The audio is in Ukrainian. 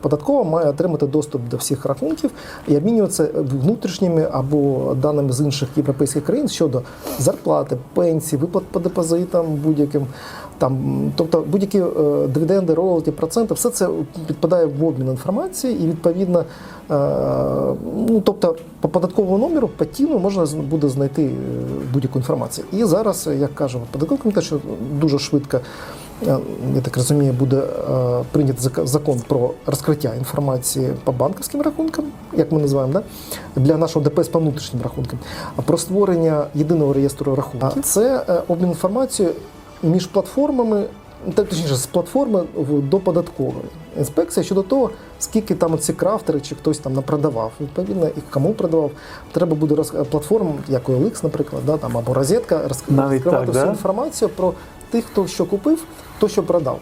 Податкова має отримати доступ до всіх рахунків і обмінюватися внутрішніми або даними з інших європейських країн щодо зарплати, пенсій, виплат по депозитам будь-яким. Там, тобто будь-які е, дивіденди, роялті, проценти, все це підпадає в обмін інформації, і відповідно, е, ну тобто по податковому номеру по тіну можна буде знайти е, будь-яку інформацію. І зараз, як кажемо, податковий комітет, що дуже швидко я так розумію, буде е, прийнят зак- закон про розкриття інформації по банківським рахункам, як ми називаємо, да? для нашого ДПС по внутрішнім рахункам, а про створення єдиного реєстру рахунків. Це е, обмін інформацією між платформами, так, точніше, з платформи до податкової інспекції щодо того, скільки там ці крафтери чи хтось там напродавав. Відповідно, і кому продавав. Треба буде роз... платформ, як OLX, наприклад, да, там, або розетка, розк- Навіть розкривати так, всю да? інформацію про тих, хто що купив, то що продав.